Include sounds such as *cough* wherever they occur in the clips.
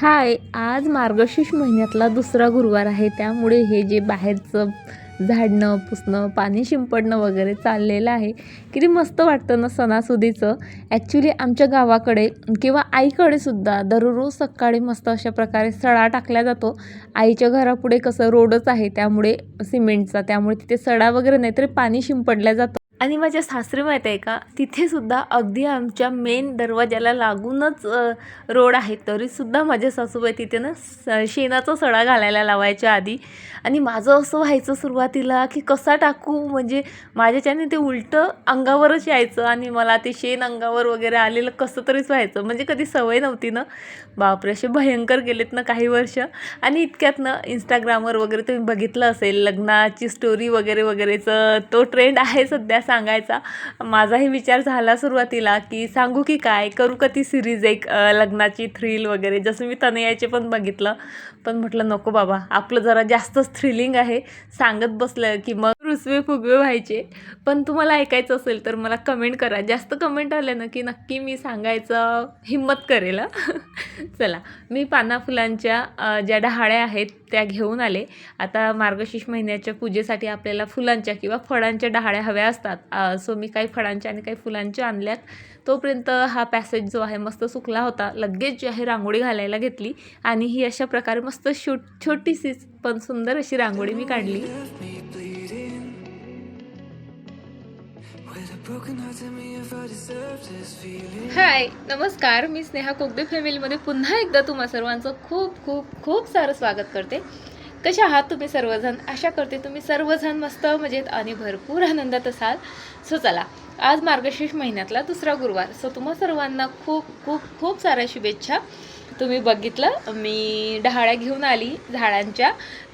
हाय आज मार्गशीर्ष महिन्यातला दुसरा गुरुवार आहे. त्यामुळे हे जे बाहेरचं झाडणं पुसणं पाणी शिंपडणं वगैरे चाललेलं आहे. किती मस्त वाटतं ना सणासुदीचं. ॲक्च्युली आमच्या गावाकडे किंवा आईकडे सुद्धा दररोज सकाळी मस्त अशा प्रकारे सडा टाकला जातो. आईच्या घरापुढे कसं रोडच आहे त्यामुळे सिमेंटचा त्यामुळे तिथे सडा वगैरे नाही तरी पाणी शिंपडल्या जातं. आणि माझ्या सासरी माहीत आहे का तिथे सुद्धा अगदी आमच्या मेन दरवाजाला लागूनच रोड आहे तरीसुद्धा माझ्या सासूबाई तिथे ना स शेणाचा सडा घालायला लावायच्या आधी. आणि माझं असं व्हायचं सुरुवातीला की कसा टाकू? म्हणजे माझ्याच्याने ते उलटं अंगावरच यायचं आणि मला ते शेण अंगावर वगैरे आलेलं कसं तरीच व्हायचं. म्हणजे कधी सवय नव्हती ना. बापरे असे भयंकर गेलेत ना काही वर्ष. आणि इतक्यात ना इंस्टाग्रामवर वगैरे तुम्ही बघितलं असेल लग्नाची स्टोरी वगैरे वगैरेचं. तो ट्रेंड आहे सध्या सांगायचा. माझाही विचार झाला सुरुवातीला की सांगू की काय? करू का ती सिरीज एक लग्नाची थ्रिल वगैरे? जसं मी तनयाचे पण बघितलं. पण म्हटलं नको बाबा. आपलं जरा जास्तच थ्रिलिंग आहे. सांगत बसलं की मग रुसवे फुगवे व्हायचे. पण तुम्हाला ऐकायचं असेल तर मला कमेंट करा. जास्त कमेंट आले ना की नक्की मी सांगायचं हिंमत करेल *laughs* चला मी पाना फुलांच्या ज्या डहाळ्या आहेत त्या घेऊन आले. आता मार्गशीर्ष महिन्याच्या पूजेसाठी आपल्याला फुलांच्या किंवा फळांच्या डहाळ्या हव्या असतात. सो मी काही फळांच्या आणि काही फुलांच्या आणल्यात. तोपर्यंत हा पॅसेज जो आहे मस्त सुकला होता. लगेच जी आहे रांगोळी घालायला घेतली आणि ही अशा प्रकारे मस्त शो छोटीशीच पण सुंदर अशी रांगोळी मी काढली. हाय नमस्कार. मी स्नेहा कोगदे फॅमिलीमध्ये पुन्हा एकदा तुम्हा सर्वांचं खूप खूप खूप सारं स्वागत करते. कशा आहात तुम्ही सर्वजण? आशा करते तुम्ही सर्वजण मस्त मजेत आणि भरपूर आनंदात असाल. सो चला. आज मार्गशीर्ष महिन्यातला दुसरा गुरुवार. सो तुम्हा सर्वांना खूप खूप खूप साऱ्या शुभेच्छा. तुम्ही बघितलं मी डहाळ्या घेऊन आली झाडांच्या.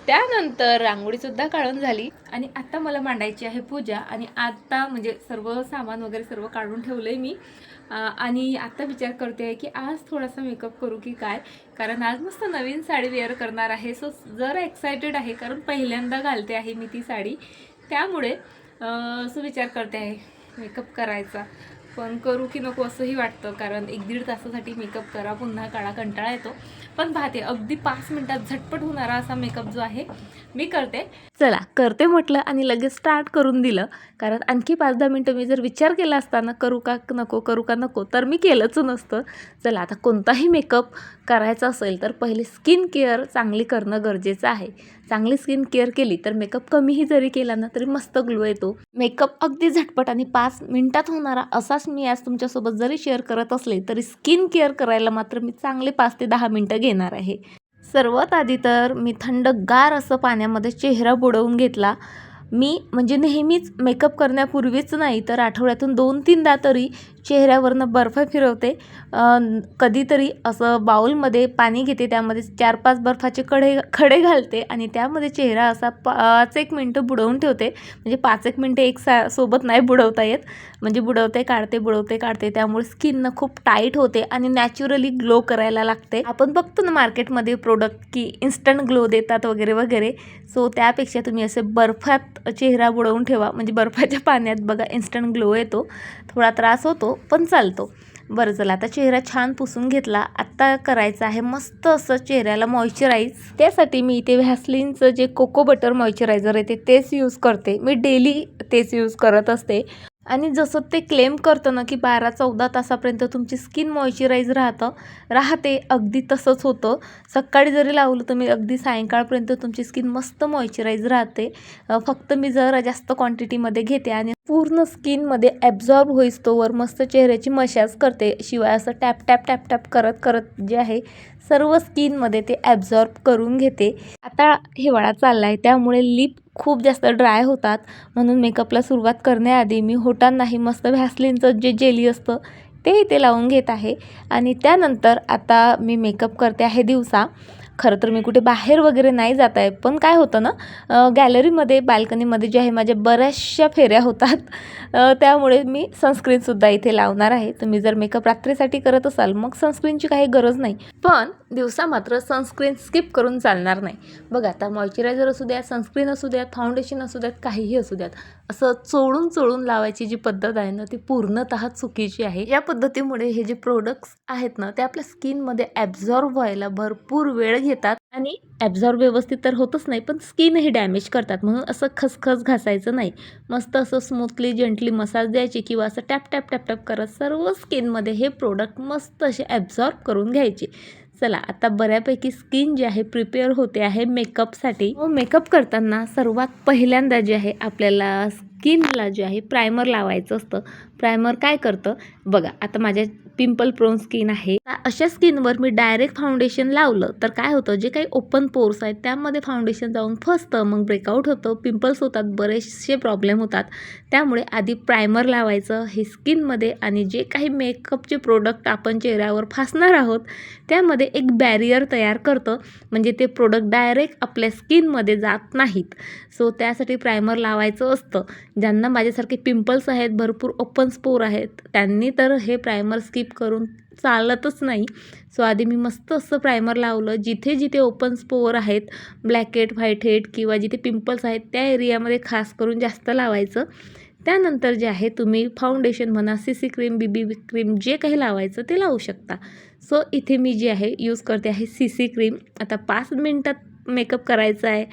त्यानंतर रांगोळीसुद्धा काढून झाली. आणि आता मला मांडायची आहे पूजा. आणि आता म्हणजे सर्व सामान वगैरे सर्व काढून ठेवलं आहे मी आणि आता विचार करते आहे की आज थोडासा मेकअप करू की काय? कारण आज मस्त नवीन साडी वेअर करणार आहे. सो जरा एक्सायटेड आहे. कारण पहिल्यांदा घालते आहे मी ती साडी. त्यामुळे सो विचार करते आहे. मेकअप करायचा. पण करू की नको असंही वाटतं. कारण एक दीड तासासाठी मेकअप करा पुन्हा काळा कंटाळा येतो. पण पाहते अगदी पाच मिनिटात झटपट होणारा असा मेकअप जो आहे मी करते. चला करते म्हटलं आणि लगेच स्टार्ट करून दिलं. कारण आणखी पाच दहा मिनटं मी जर विचार केला असताना करू का नको करू का नको तर मी केलंच नसतं. चला आता कोणताही मेकअप करायचं असेल तर पहिले स्किन केअर चांगली करणं गरजेचं आहे. चांगली स्किन केअर केली तर मेकअप कमीही जरी केला ना तरी मस्त ग्लो येतो. मेकअप अगदी झटपट आणि पाच मिनिटात होणारा असाच मी आज तुमच्यासोबत जरी शेअर करत असले तरी स्किन केअर करायला मात्र मी चांगले पाच ते दहा मिनटं घेणार आहे. सर्वात आधी तर मी थंडगार असं पाण्यामध्ये चेहरा बुडवून घेतला. मी म्हणजे नेहमीच मेकअप करण्यापूर्वीच नाही तर आठवड्यातून दोन तीनदा तरी चेहऱ्यावरनं बर्फ फिरवते. कधीतरी असं बाउलमध्ये पाणी घेते त्यामध्ये चार पाच बर्फाचे कडे खडे घालते आणि त्यामध्ये चेहरा असा पाच एक मिनटं बुडवून ठेवते. म्हणजे पाच एक मिनटं एक सा सोबत नाही बुडवता येत. म्हणजे बुडवते काढते बुडवते काढते. त्यामुळे स्किन खूप टाईट होते आणि नॅचरली ग्लो करायला लागते. आपण बघतो ना मार्केटमध्ये प्रोडक्ट की इन्स्टंट ग्लो देतात वगैरे वगैरे. सो त्यापेक्षा तुम्ही असे बर्फात चेहरा बुडवून ठेवा. म्हणजे बर्फाच्या पाण्यात बघा इन्स्टंट ग्लो येतो. थोडा त्रास होतो. पण चालतो. बरं चला आता चेहरा छान पुसून घेतला. आत्ता करायचं आहे मस्त असं चेहऱ्याला मॉइश्चराईज त्यासाठी मी इथे व्हॅसलिनचं जे कोको बटर मॉइश्चरायझर आहे ते तेच यूज करते. मी डेली तेच यूज करत असते. आणि जसं ते क्लेम करतं ना की बारा चौदा तासापर्यंत तुमची स्किन मॉइश्चराईज राहतं राहते अगदी तसंच होतं. सकाळी जरी लावलं तर मी अगदी सायंकाळपर्यंत तुमची स्किन मस्त मॉइश्चराईज राहते. फक्त मी जरा जास्त क्वांटिटीमध्ये घेते आणि पूर्ण स्किनमध्ये ॲब्झॉर्ब होईस तोवर मस्त चेहऱ्याची मशाज करते. शिवाय असं टॅप टॅप टॅप टॅप करत करत जे आहे सर्व स्किनमध्ये ते ॲब्झॉर्ब करून घेते. आता हिवाळा चालला आहे त्यामुळे लिप खूप जास्त ड्राय होतात. म्हणून मेकअपला सुरुवात करण्याआधी मी होटांनाही मस्त व्हॅसलिनचं जे जेली असतं ते इथे लावून घेत आहे. आणि त्यानंतर आता मी मेकअप करते आहे दिवसा. खरं तर मी कुठे बाहेर वगैरे नाही जात आहे पण काय होतं ना गॅलरीमध्ये बाल्कनीमध्ये जे आहे माझ्या बऱ्याचशा फेऱ्या होतात त्यामुळे मी सनस्क्रीनसुद्धा इथे लावणार आहे. तुम्ही जर मेकअप रात्रीसाठी करत असाल मग सनस्क्रीनची काही गरज नाही. पण दिवसा मात्र सनस्क्रीन स्किप करून चालणार नाही. बघा आता मॉइश्चरायझर असू द्या सनस्क्रीन असू द्यात फाउंडेशन असू द्यात काहीही असू द्यात असं चोळून चोळून लावायची जी पद्धत आहे ना ती पूर्णतः चुकीची आहे. या पद्धतीमुळे हे जे प्रोडक्ट्स आहेत ना ते आपल्या स्किनमध्ये ॲब्झॉर्ब व्हायला भरपूर वेळ घेतात आणि ॲब्झॉर्ब व्यवस्थित तर होतच नाही पण स्किनही डॅमेज करतात. म्हणून असं खसखस घासायचं नाही. मस्त असं स्मूथली जेंटली मसाज द्यायची किंवा असं टॅप टॅप टॅप टॅप करत सर्व स्किनमध्ये हे प्रोडक्ट मस्त असे ॲब्झॉर्ब करून घ्यायचे. चला आता बऱ्यापैकी स्किन जी आहे प्रिपेअर होते आहे मेकअपसाठी व मेकअप करताना सर्वात पहिल्यांदा जे आहे आपल्याला स्किनला जे आहे प्रायमर लावायचं असतं. प्रायमर काय करतं? बघा आता माझ्या पिंपल प्रोन स्किन आहे. अशा स्किनवर मी डायरेक्ट फाउंडेशन लावलं तर काय होतं जे काही ओपन पोर्स आहेत त्यामध्ये फाउंडेशन जाऊन फसतं मग ब्रेकआउट होतं पिंपल्स होतात बरेचसे प्रॉब्लेम होतात. त्यामुळे आधी प्रायमर लावायचं हे स्किनमध्ये आणि जे काही मेकअपचे प्रोडक्ट आपण चेहऱ्यावर फासणार आहोत त्यामध्ये एक बॅरियर तयार करतं म्हणजे ते प्रोडक्ट डायरेक्ट आपल्या स्किनमध्ये जात नाहीत. सो त्यासाठी प्रायमर लावायचं असतं. ज्यांना माझ्यासारखे पिंपल्स आहेत भरपूर ओपन स्पोर आहेत त्यांनी तर हे प्रायमर स्किप करून चालतच नाही. सो आधी मी मस्त असं प्रायमर लावलं. जिथे जिथे ओपन स्पोअर आहेत ब्लॅक हेड व्हाईट हेड किंवा जिथे पिंपल्स आहेत त्या एरियामध्ये खास करून जास्त लावायचं. त्यानंतर जे आहे तुम्ही फाउंडेशन म्हणा C C cream B B cream जे काही लावायचं ते लावू शकता. सो इथे मी जे आहे यूज करते आहे सी सी क्रीम आता पाच मिनटात मेकअप करायचा आहे.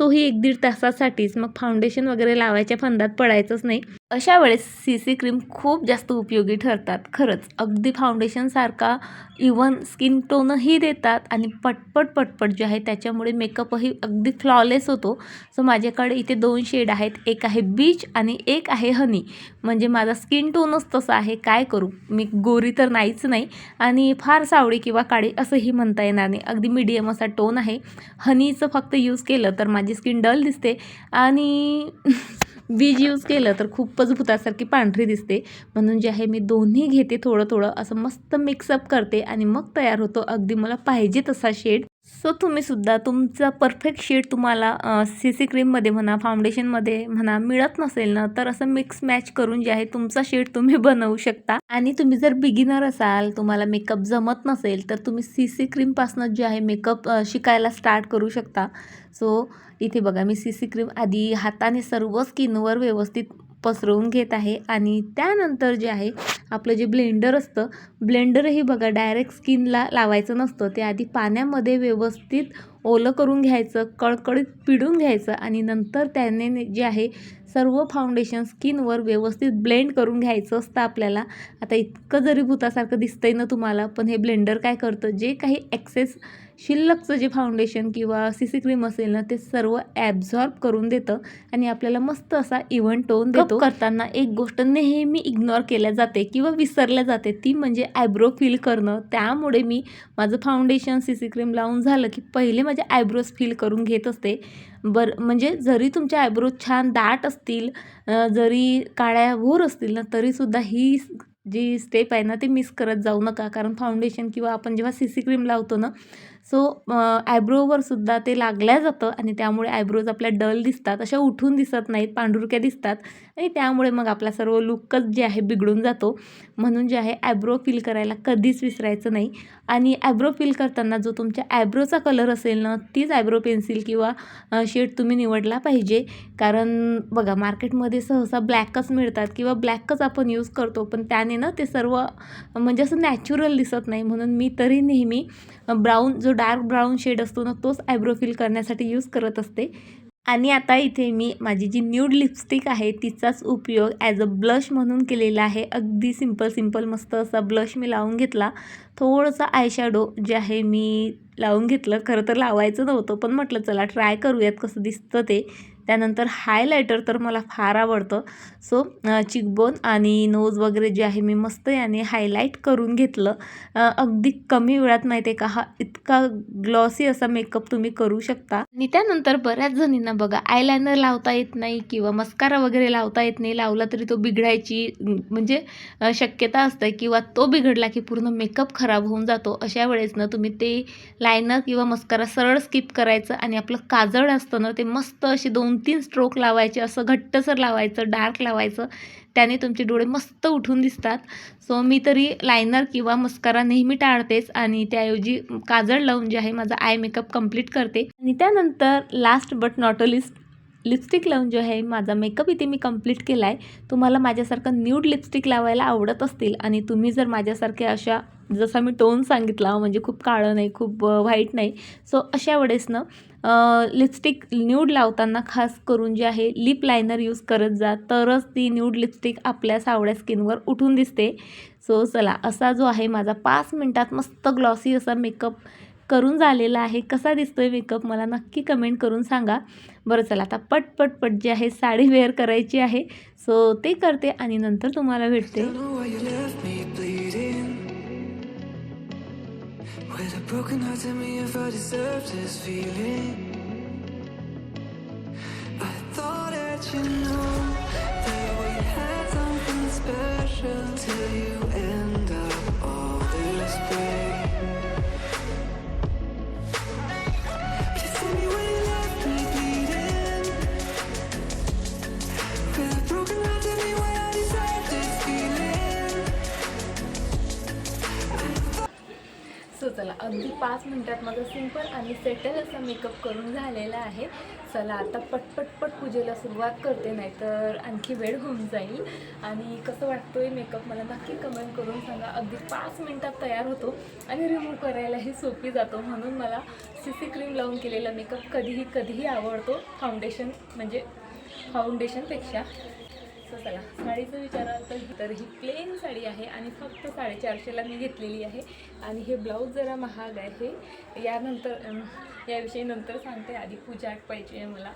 तोही एक दीड तासासाठीच. मग फाउंडेशन वगैरे लावायच्या फंदात पडायचंच नाही. अशा वेळेस सी सी क्रीम खूप जास्त उपयोगी ठरतात. खरंच अगदी फाउंडेशनसारखा इवन स्किन टोनही देतात आणि पटपट पटपट जे आहे त्याच्यामुळे मेकअपही अगदी फ्लॉलेस होतो. सो माझ्याकडे इथे दोन शेड आहेत. एक आहे बीच आणि एक आहे हनी म्हणजे माझा स्किन टोनच तसा आहे. काय करू? मी गोरी तर नाहीच नाही. आणि फार सावळी किंवा काळी असंही म्हणता येणार नाही. अगदी मीडियम असा टोन आहे. हनीचं फक्त यूज केलं तर माझी स्किन डल दिसते आणि *laughs* बीज यूज केलं तर खूपच भूतासारखी पांढरी दिसते. म्हणून जे आहे मी दोन्ही घेते थोडं थोडं असं मस्त मिक्सअप करते आणि मग तयार होतो. अगदी मला पाहिजे तसा शेड सो तुम्ही सुद्धा तुमचा परफेक्ट शेड तुम्हाला सी सी क्रीममध्ये म्हणा फाउंडेशनमध्ये म्हणा मिळत नसेल ना तर असं मिक्स मॅच करून जे आहे तुमचा शेड तुम्ही *laughs* बनवू शकता. आणि तुम्ही जर बिगिनर असाल तुम्हाला मेकअप जमत नसेल तर तुम्ही सी सी क्रीमपासून जे आहे मेकअप शिकायला स्टार्ट करू शकता. सो इथे बघा मी सी सी क्रीम आधी हाताने सर्व स्किनवर व्यवस्थित पसरवून घेत आहे आणि त्यानंतर जे आहे आपलं जे ब्लेंडर असतं ब्लेंडरही बघा डायरेक्ट स्किनला लावायचं नसतं. ते आधी पाण्यामध्ये व्यवस्थित ओलं करून घ्यायचं कळकळीत पिडून घ्यायचं आणि नंतर त्याने जे आहे सर्व फाउंडेशन स्किनवर व्यवस्थित ब्लेंड करून घ्यायचं असतं आपल्याला. आता इतकं जरी भूतासारखं दिसतंय ना तुम्हाला पण हे ब्लेंडर काय करतं? जे काही एक्सेस शिल्लकचं जे फाउंडेशन किंवा सी सी क्रीम असेल ना ते सर्व ॲब्झॉर्ब करून देतं आणि आपल्याला मस्त असा इव्हन टोन देतो. करताना एक गोष्ट नेहमी इग्नोर केल्या जाते किंवा विसरल्या जाते ती म्हणजे आयब्रो फिल करणं. त्यामुळे मी माझं फाउंडेशन सी सी क्रीम लावून झालं की पहिले माझे आयब्रोज फिल करून घेत असते. बरं म्हणजे जरी तुमच्या आयब्रो छान दाट असतील जरी काळ्या भोर असतील ना तरीसुद्धा ही जी स्टेप आहे ना ती मिस करत जाऊ नका. कारण फाउंडेशन किंवा आपण जेव्हा सी सी क्रीम लावतो ना सो आयब्रोवर सुद्धा ते लागल्या जातं आणि त्यामुळे आयब्रोज आपल्या डल दिसतात अशा उठून दिसत नाहीत पांढुरक्या दिसतात आणि त्यामुळे मग आपला सर्व लुकच जे आहे बिघडून जातो. म्हणून जे आहे आयब्रो फिल करायला कधीच विसरायचं नाही. आणि आयब्रो फिल करताना जो तुमच्या आयब्रोचा कलर असेल ना तीच आयब्रो पेन्सिल किंवा शेड तुम्ही निवडला पाहिजे. कारण बघा मार्केटमध्ये सहसा ब्लॅकच मिळतात किंवा ब्लॅकच आपण यूज करतो पण त्याने ना ते सर्व म्हणजे असं नॅचरल दिसत नाही. म्हणून मी तरी नेहमी ब्राऊन जो डार्क ब्राऊन शेड असतो ना तोच आयब्रो फिल करण्यासाठी यूज करत असते. आणि आता इथे मी माझी जी न्यूड लिपस्टिक आहे तिचाच उपयोग ॲज अ ब्लश म्हणून केलेला आहे. अगदी सिंपल सिंपल मस्त असा ब्लश मी लावून घेतला. थोडंसं आयशॅडो जे आहे मी लावून घेतलं. खरं तर लावायचं नव्हतं पण म्हटलं चला ट्राय करूयात कसं दिसतं ते. त्यानंतर हायलायटर तर मला फार आवडतं. सो चिकबोन आणि नोज वगैरे जे आहे मी मस्त याने हायलाईट करून घेतलं. अगदी कमी वेळात माहिती आहे का हा इतका ग्लॉसी असा मेकअप तुम्ही करू शकता. आणि त्यानंतर बऱ्याच जणींना बघा आयलायनर लावता येत नाही किंवा मस्कारा वगैरे लावता येत नाही. लावला तरी तो बिघडायची म्हणजे शक्यता असते किंवा तो बिघडला की पूर्ण मेकअप खराब होऊन जातो. अशा वेळेस ना तुम्ही ते लायनर किंवा मस्कारा सरळ स्किप करायचं आणि आपलं काजळ असतं ना ते मस्त असे दोन दोन तीन स्ट्रोक लावायचे असं घट्टसर लावायचं डार्क लावायचं. त्याने तुमचे डोळे मस्त उठून दिसतात. सो मी तरी लायनर किंवा मस्कारा नेहमी टाळतेच आणि त्याऐवजी काजळ लावून जे आहे माझा आय मेकअप कंप्लीट करते. आणि त्यानंतर last but not a least lipstick लावून जो आहे माझा मेकअप इथे मी कंप्लीट केला आहे तुम्हाला माझ्यासारखं न्यूड लिपस्टिक लावायला आवडत असतील आणि तुम्ही जर माझ्यासारख्या अशा जसा मी टोन सांगितला म्हणजे खूप काळं नाही खूप व्हाईट नाही सो अशा वेळेस ना लिपस्टिक न्यूड लावताना खास करून जे आहे लिप लायनर यूज करत जा. तरच ती न्यूड लिपस्टिक आपल्या सावळ्या स्किनवर उठून दिसते. सो चला असा जो आहे माझा पाच मिनटात मस्त ग्लॉसी असा मेकअप करून झालेला आहे. कसा दिसतोय मेकअप मला नक्की कमेंट करून सांगा. बरं चला आता पट पट पट जे आहे साडी वेअर करायची आहे. सो ते करते आणि नंतर तुम्हाला भेटते. चला अगदी पाच मिनटात माझा सिंपल आणि सेटल असा मेकअप करून झालेला आहे. चला आता पटपटपट पूजेला सुरुवात करते नाहीतर आणखी वेळ होऊन जाईल. आणि कसं वाटतोय मेकअप मला नक्की कमेंट करून सांगा. अगदी पाच मिनटात तयार होतो आणि रिमूव्ह करायलाही सोपी जातो. म्हणून मला सी सी क्रीम लावून केलेला मेकअप कधीही कधीही आवडतो. फाउंडेशन म्हणजे फाउंडेशनपेक्षा सो चला. साडीचं विचाराल तर तर ही प्लेन साडी आहे आणि फक्त साडेचारशेला मी घेतलेली आहे. आणि हे ब्लाऊज जरा महाग आहे. यानंतर याविषयी नंतर सांगते. आधी पूजा पाहिजे आहे मला.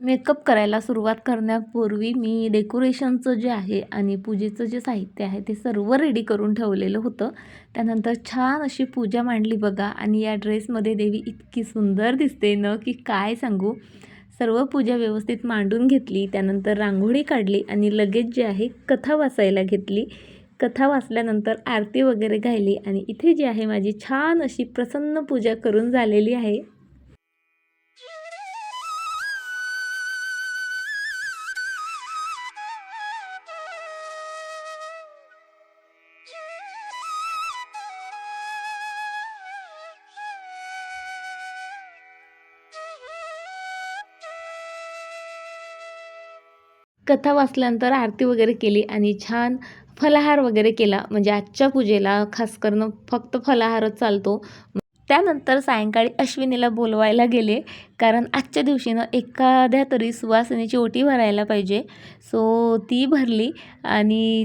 मेकअप करायला सुरुवात करण्यापूर्वी मी डेकोरेशनचं जे आहे आणि पूजेचं जे साहित्य आहे ते सर्व रेडी करून ठेवलेलं होतं. त्यानंतर छान अशी पूजा मांडली बघा. आणि या ड्रेसमध्ये देवी इतकी सुंदर दिसते न की काय सांगू. सर्व पूजा व्यवस्थित मांडून घेतली त्यानंतर रांगोळी काढली आणि लगेच जे आहे कथा वाचायला घेतली. कथा वाचल्यानंतर आरती वगैरे गायली आणि इथे जी आहे माझी छान अशी प्रसन्न पूजा करून झालेली आहे. कथा वाचल्यानंतर आरती वगैरे केली आणि छान फलाहार वगैरे केला. म्हणजे आजच्या पूजेला खास करून फक्त फलाहारच चालतो. त्यानंतर सायंकाळी अश्विनीला बोलवायला गेले. कारण आजच्या दिवशीनं एखाद्या तरी सुवासिनीची ओटी भरायला पाहिजे. सो ती भरली आणि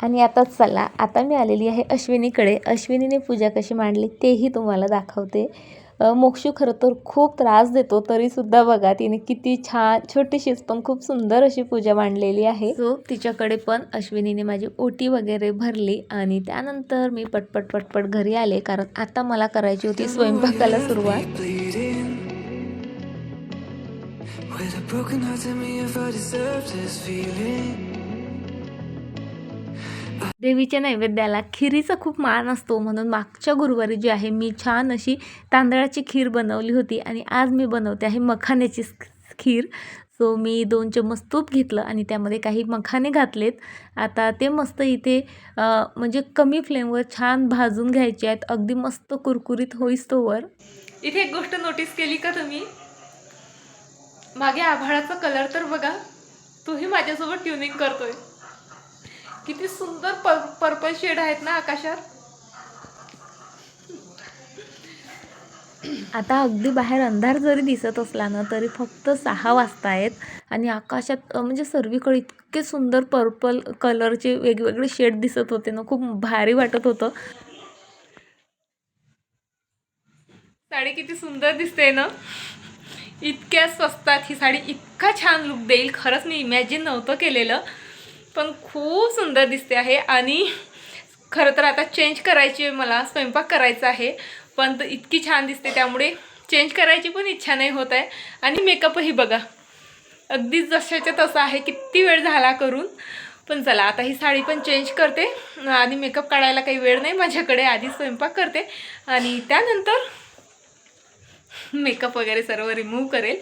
आणि आता चला. आता मी आलेली आहे अश्विनीकडे. अश्विनीने पूजा कशी मांडली तेही तुम्हाला दाखवते. मोक्षू खरं तर खूप त्रास देतो तरीसुद्धा बघा तिने किती छान छोटीशीच पण खूप सुंदर अशी पूजा मांडलेली आहे सो तिच्याकडे पण अश्विनीने माझी ओटी वगैरे भरली आणि त्यानंतर मी पटपट पटपट घरी आले कारण आता मला करायची होती स्वयंपाकाला सुरुवात. With a broken heart, tell me if I deserve this feeling. देवीच्या नैवेद्याला खिरीचा खूप मान असतो म्हणून मागच्या गुरुवारी जी आहे मी छान अशी तांदळाची खीर बनवली होती आणि आज मी बनवते आहे मखाण्याची खीर. सो मी दोन चम्मच तूप घेतलं आणि त्यामध्ये काही मखाने घातलेत. आता ते मस्त इथे म्हणजे कमी फ्लेमवर छान भाजून घ्यायचे आहेत. अगदी मस्त कुरकुरीत होईस तोवर इथे एक गोष्ट नोटीस केली का तुम्ही? मागे आभाळाचा कलर तर बघा. तोही माझ्यासोबत ट्युनिंग करतोय. किती सुंदर पर पर्पल शेड आहेत ना आकाशात. आता अगदी बाहेर अंधार जरी दिसत असला ना तरी फक्त सहा वाजता आहेत. आणि आकाशात म्हणजे सर्वीकडे इतके सुंदर पर्पल कलरचे वेगवेगळे शेड दिसत होते ना खूप भारी वाटत होतं. साडी किती सुंदर दिसते ना. इतक्या स्वस्तात ही साडी इतका छान लुक देईल. खरंच मी इमॅजिन नव्हतं केलेलं. पण खूप सुंदर दिसते आहे आणि खरं तर आता चेंज करायची मला स्वयंपाक करायचा आहे पण तर इतकी छान दिसते त्यामुळे चेंज करायची पण इच्छा नाही होत आहे. आणि मेकअपही बघा अगदीच जशाच्या तसं आहे किती वेळ झाला करून. पण चला आता ही साडी पण चेंज करते. आणि मेकअप काढायला काही वेळ नाही माझ्याकडे आधी स्वयंपाक करते. आणि त्यानंतर मेकअप वगैरे सर्व रिमूव्ह करेल.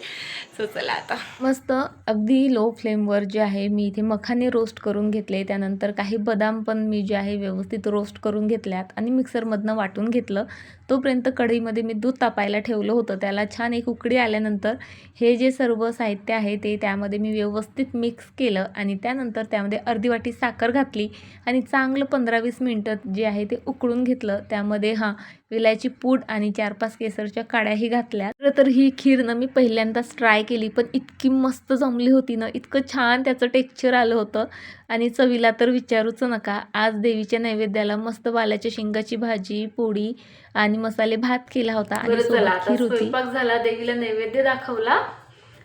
सो चला आता. मस्त. अगदी लो फ्लेमवर जे आहे मी इथे मखाने रोस्ट करून घेतले. त्यानंतर काही बदाम पण मी जे आहे व्यवस्थित रोस्ट करून घेतल्यात. आणि मिक्सरमधनं वाटून घेतलं. तोपर्यंत कढईमध्ये मी दूध तापायला ठेवलं होतं. त्याला छान एक उकडी आल्यानंतर हे जे सर्व साहित्य आहे ते त्यामध्ये मी व्यवस्थित मिक्स केलं आणि त्यानंतर त्यामध्ये अर्धी वाटी साखर घातली आणि चांगलं पंधरा वीस मिनटं जे आहे ते उकळून घेतलं. त्यामध्ये हां विलायची पूड आणि चार पाच केसरच्या काड्याही घातल्या. खरं तर ही खीर ना मी पहिल्यांदाच ट्राय केली पण इतकी मस्त जमली होती ना इतकं छान त्याचं टेक्स्चर आलं होतं. आणि चवीला तर विचारूच नका. आज देवीच्या नैवेद्याला मस्त वालाच्या शेंगाची भाजी पोळी आणि मसाले भात केला होता आणि स्वयंपाक झाला देवीला नैवेद्य दाखवला.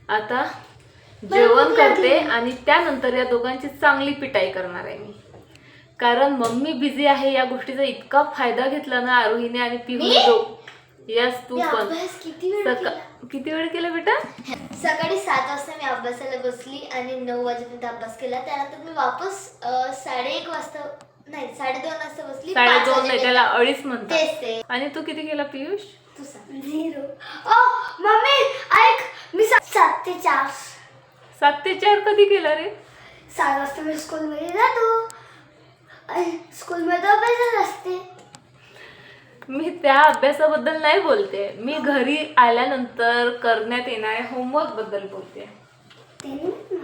आता जेवण करते आणि त्यानंतर या दोघांची चांगली पिटाई करणार आहे मी. कारण मम्मी बिझी आहे या गोष्टीचा इतका फायदा घेतला ना आरोहीने आणि पिहू यस तू पण. किती वेळ सका किती वेळ केला बेटा? सकाळी सात वाजता मी अभ्यासाला बसली आणि नऊ वाजेपर्यंत अभ्यास केला. त्यानंतर मी वापस अं, साडेएक वाजता नाही साडेदोन वाजता बसली साडेदोन नाही. त्याला अडीच म्हणतात. तेच ते आणि तू किती केला पियुष? तू सांग. झिरो. ओ मम्मी ऐक मी सा- सात ते चार सात ते चार कधी केला रे? सात वाजता मी स्कूलमध्ये जातो. आणि स्कूलमध्ये अभ्यासच असते. मी त्या अभ्यासाबद्दल नाही बोलते. मी घरी आल्यानंतर करण्यात येणाऱ्या होमवर्कबद्दल बोलते. ते नाही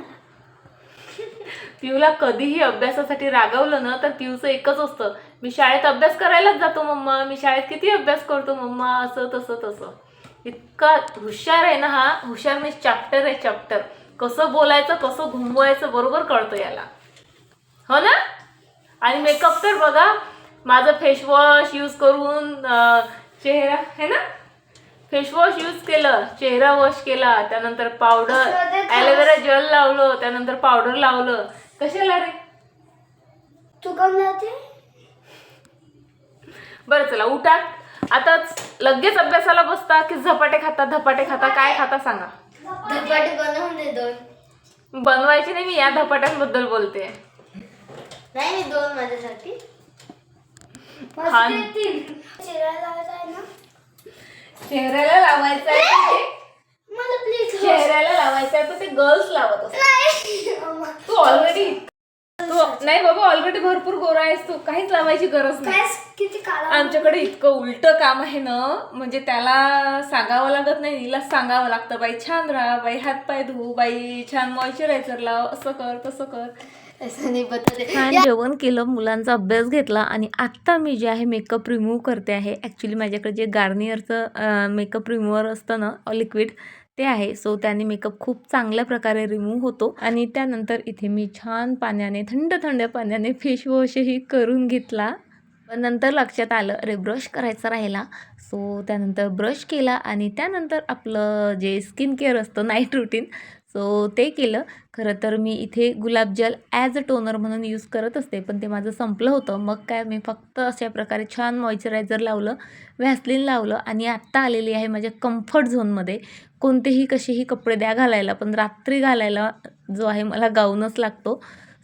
पिऊला कधीही अभ्यासासाठी रागवलं ना तर पिऊचं एकच असतं. मी शाळेत अभ्यास करायलाच जातो मम्मा. मी शाळेत किती अभ्यास करतो मम्मा? असं तसं तसं. इतका हुशार आहे ना हा. हुशार मी चॅप्टर आहे चॅप्टर कसं बोलायचं कसं घुमवायचं बरोबर कळतं याला. हो ना? आणि मेकअप तर बघा माझं फेसवॉश यूज करून चेहरा है ना? फेसवॉश यूज केलं चेहरा वॉश केला त्यानंतर पावडर ॲलोवेरा जेल लावलं त्यानंतर पावडर लावलं. कशाला रे? तू कम जाते बरं चला उठा. आता लगेच अभ्यासाला बसता की झपाटे खाता धपाटे खाता काय खाता सांगा. धपाटे बनवून दे दोन बनवायची नाही मी या धपाट्यांबद्दल बोलते. नाही मी दोन माझ्यासाठी. मस्त लावायचं आहे ना? चेहऱ्याला लावायचं आहे. मला प्लीज चेहऱ्याला लावायचं आहे तर ते गर्ल्स लावत असतात. नाही. तू ऑलरेडी तू नाही बाबा ऑलरेडी भरपूर गोरा आहेस तू. काहीच लावायची गरज नाही. काय किती काळा आमच्याकडे इतकं उलट काम आहे ना म्हणजे त्याला सांगावं लागत नाही हिला सांगावं लागतं. बाई छान राहा बाई हात पाय धुवू बाई छान मॉइश्चरायझर लाव असं कर तसं कर. असं नाही बदलते छान जेवण केलं मुलांचा अभ्यास घेतला आणि आत्ता मी जे आहे मेकअप रिमूव्ह करते आहे. ॲक्च्युली माझ्याकडे जे गार्नियरचं मेकअप रिमूव्हर असतं ना लिक्विड ते आहे. सो त्याने मेकअप खूप चांगल्या प्रकारे रिमूव्ह होतो. आणि त्यानंतर इथे मी छान पाण्याने थंड थंड पाण्याने फेशवॉशही करून घेतला. पण नंतर लक्षात आलं अरे ब्रश करायचा राहिला. सो त्यानंतर ब्रश केला आणि त्यानंतर आपलं जे स्किन केअर असतं नाईट रुटीन सो ते केलं. खरं तर मी इथे गुलाबजल ॲज अ टोनर म्हणून यूज करत असते पण ते माझं संपलं होतं. मग काय मी फक्त अशा प्रकारे छान मॉइश्चरायझर लावलं व्हॅसलिन लावलं आणि आत्ता आलेली आहे माझ्या कम्फर्ट झोनमध्ये कोणतेही कसेही कपडे द्या घालायला पण रात्री घालायला जो आहे मला गाऊनच लागतो.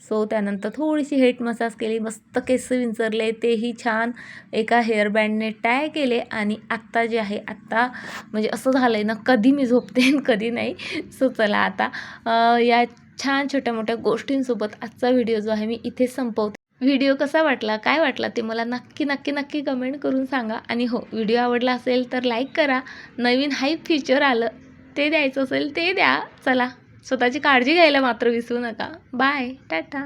सो त्यानंतर थोडीशी हेट मसाज केली मस्त केस विंचरले तेही छान. एका हेअरबँडने टाय केले आणि आत्ता जे आहे आत्ता म्हणजे असं झालं आहे ना कधी मी झोपते कधी नाही. सो चला आता या छान छोट्या मोठ्या गोष्टींसोबत आजचा व्हिडिओ जो आहे मी इथे संपवते. व्हिडिओ कसा वाटला काय वाटला ते मला नक्की नक्की नक्की कमेंट करून सांगा. आणि हो व्हिडिओ आवडला असेल तर लाईक करा. नवीन हाईप फीचर आलं ते द्यायचं असेल ते द्या. चला. स्वतःची काळजी घ्यायला मात्र विसरू नका. बाय टाटा